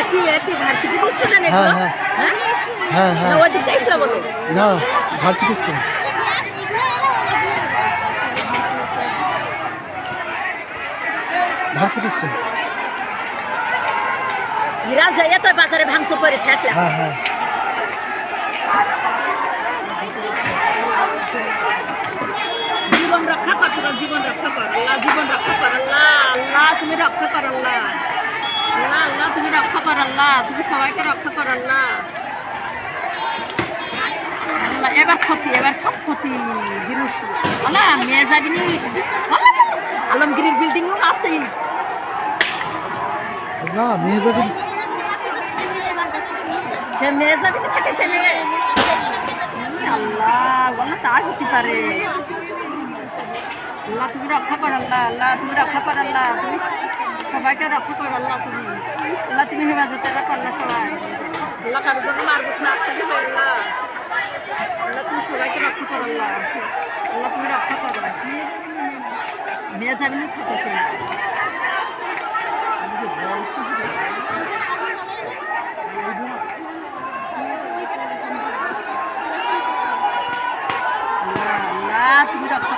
একই একই varsity student হ্যাঁ, এগুলো হ্যাঁ। হ্যাঁ হ্যাঁ না হ্যাঁ ওই দিকটা এসে বলো না ভার্সিটি স্কুল এগুলো এরা অনেকগুলো ভার্সিটি স্কুল এরা যাইয়া তো বাজারে থাকলাম হ্যাঁ হ্যাঁ। জীবন রক্ষা কর তোরা জীবন রক্ষা কর আল্লাহ জীবন রক্ষা কর আল্লাহ আল্লাহ তুমি রক্ষা কর আল্লাহ। আল্লাহ আল্লাহ তুমি রক্ষা কর আল্লাহ তুমি সবাইকে রক্ষা কর আল্লাহ। আল্লাহ এবার ক্ষতি এবার সব ক্ষতি জিনিস। আল্লাহ মেয়ে যাবিনি আল্লাহ, আলমগীরের বিল্ডিং আছে। না মেয়ে যাবেন সে মেয়ে যাবিনি থাকে, সে মেয়ে আল্লাহ বলো তা হতে পারে। আল্লাহ তুমি রক্ষা কর, আল্লাহ আল্লাহ তুমি রক্ষা কর, আল্লাহ। তুমি সবাইকে রক্ষা কর, আল্লাহ তুমি। আল্লাহ তুমি হেফাজতে রাখো আল্লাহ সবাই। আল্লাহ কারও জন্য মারবো না আসলে আল্লাহ। আল্লাহ তুমি সবাইকে রক্ষা কর, আল্লাহ। আল্লাহ তুমি রক্ষা করো। মেয়ে যাবি না থাকে সে আল্লাহ তুমি রক্ষা কর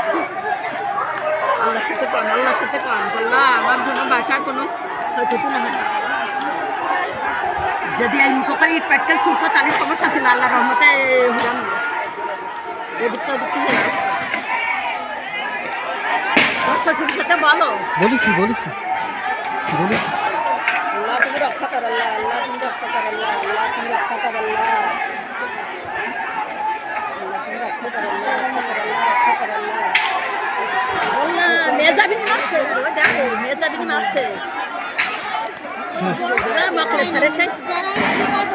কন আল্লাহর সাথে কন আল্লাহ আমার জন্য বাসায় কোনো ক্ষতি না হয়। যদি এই মুখকারি ইট প্যাটকেল ছুটতো তাহলে সমস্যা ছিল আল্লাহ রহমতে হলাম না ওদিকটা ওদিকটা হয়ে গেছে তোর শ্বশুরের সাথে বলো। বলেছি বলেছি বলেছি। আল্লাহ তুমি রক্ষা কর আল্লাহ আল্লাহ তুমি রক্ষা কর আল্লাহ আল্লাহ তুমি রক্ষা কর আল্লাহ। আল্লাহ তুমি রক্ষা কর আল্লাহ রক্ষা কর আল্লাহ রক্ষা কর আল্লাহ। আল্লাহ যাবিনি মারছে দেখো মেয়ে যাবিনি মারছে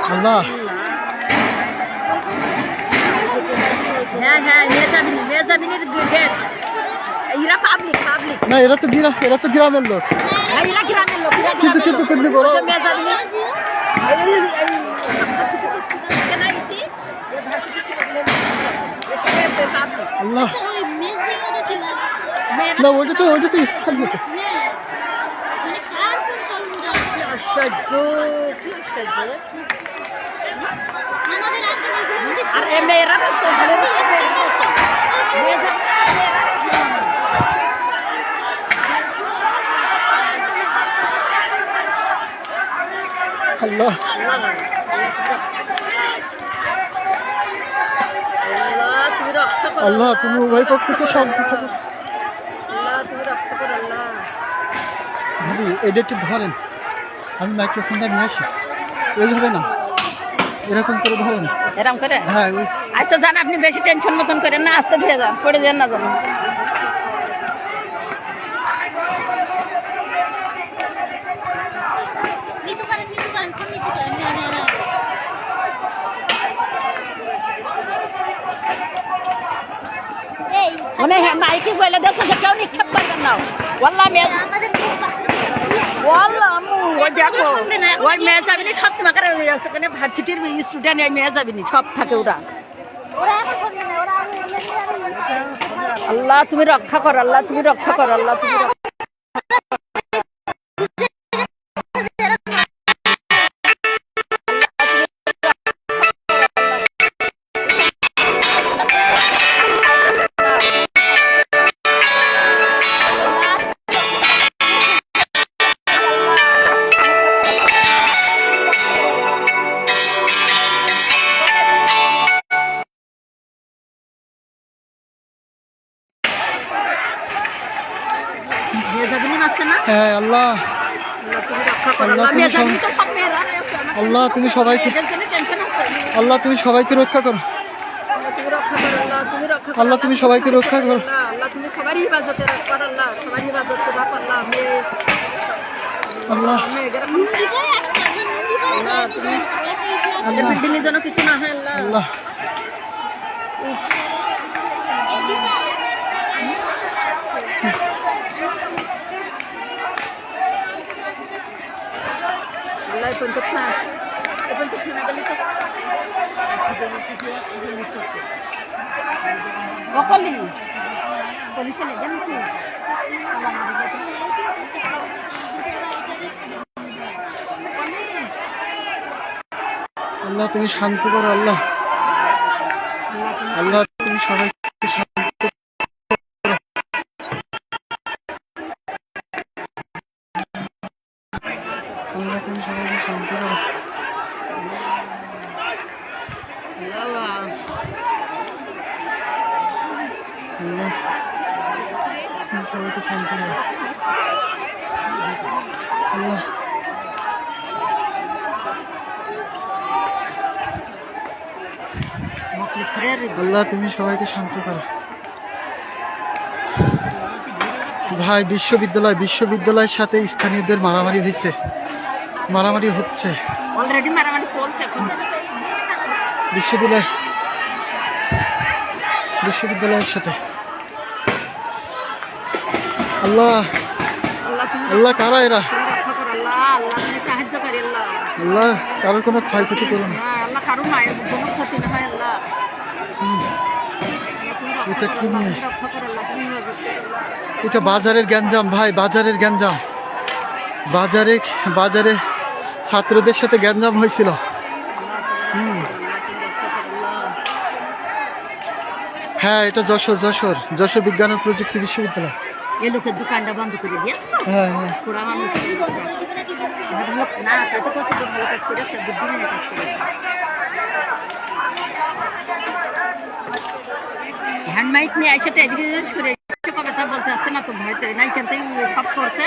আল্লাহ হ্যাঁ হ্যাঁ মেয়ে যাবিনির গেট এরা পাবলিক পাবলিক না এরা তো গ্রাম এরা তো গ্রামের লোক হ্যাঁ এরা গ্রামের লোক কিন্তু কিন্তু। কিন্তু বড় ওই যে মেয়েরা না ওইটা তো ওইটা তো স্থানীয় তো হ্যাঁ। মানে কার কোন কারণটা? কি আশ্চর্য কি আশ্চর্য আমাদের আগে এগুলো মধ্যে আর এ মেয়েরা ব্যস্ত ভালো মেয়েরা ব্যস্ত মেয়ে যাবিনি, মেয়েরা আল্লাহ আল্লাহ তুমি রক্ষা করো আল্লাহ তুমি উভয় পক্ষকে শান্তি থাকো ভাবি এটা একটু ধরেন আমি মাইক্রোফোনটা নিয়ে আসি। ওইভাবে না এরকম করে ধরেন। এরকম করে? হ্যাঁ ওই আচ্ছা যান আপনি বেশি টেনশন মতন করেন না আস্তে ধীরে যান পড়ে যান না জানো মানে মাইকে বলে দেখো যে কেউ নিক্ষেপ করবেন না। ওয়াল্লাহ মেয়ে আমাদের ওই দেখো শুনবে না, মেয়ে যাবিনি সব তোমাকে ওখানে ভার্সিটির স্টুডেন্ট এই মেয়ে যাবিনি সব থাকে ওরা। আল্লাহ তুমি রক্ষা কর আল্লাহ তুমি রক্ষা কর আল্লাহ তুমি হ্যাঁ আল্লাহ। আল্লাহ তুমি রক্ষা করো আল্লাহ, আল্লাহ তুমি মেয়ে সব- যাবিনি তো সব মেয়েরা রয়েছে। আমার আল্লাহ, তুমি সবাইকে- আল্লাহ তুমি সবাইকে রক্ষা করো। আল্লাহ তুমি রক্ষা করো আল্লাহ তুমি রক্ষা করো আল্লাহ, তুমি সবাইকে রক্ষা করো। আল্লাহ আল্লাহ আল্লাহ সবার হেফাজতে রাখো আল্লাহ মেয়ে আল্লাহ মেয়েদের আল্লাহ তুমি আমাদের আল্লাহ বিল্ডিংয়ের জন্য কিছু না হয় আল্লাহ আল্লাহ আল্লাহ এখন তো খা এখন তো খানা গেলে তো বকলি কলি চলে যান কি আল্লাহ আমাদের আল্লাহ তুমি শান্ত করো আল্লাহ। আল্লাহ তুমি সবাইকে তুমি সবাইকে শান্ত করো। ভাই বিশ্ববিদ্যালয় বিশ্ববিদ্যালয়ের সাথে স্থানীয়দের মারামারি হয়েছে। মারামারি হচ্ছে। বিশ্ববিদ্যালয় বিশ্ববিদ্যালয়ের সাথে। আল্লাহ আল্লাহ কারা এরা? আল্লাহ কারোর কোনো ক্ষয়ক্ষতি করো না। হ্যাঁ, এটা কি নিয়ে? এটা বাজারের গ্যাঞ্জাম ভাই বাজারের গ্যাঞ্জাম। বাজারে বাজারে ছাত্রদের সাথে গ্যাঞ্জাম হয়েছিল। হুম। হ্যাঁ এটা যশোর যশোর। যশোর বিজ্ঞান ও প্রযুক্তি বিশ্ববিদ্যালয়। এই লোকের দোকানটা বন্ধ করে দিয়েছ তো? হ্যাঁ হ্যাঁ। পুরা মানুষ না তাই তো কষ্ট ভালো কাজ করেছে বুদ্ধি নিয়ে কাজ করেছে। হ্যান্ড নিয়ে এসে তো এদিকে সরে কথা বলতে আসছে না তো ভয়তে না এখান থেকে সব করছে।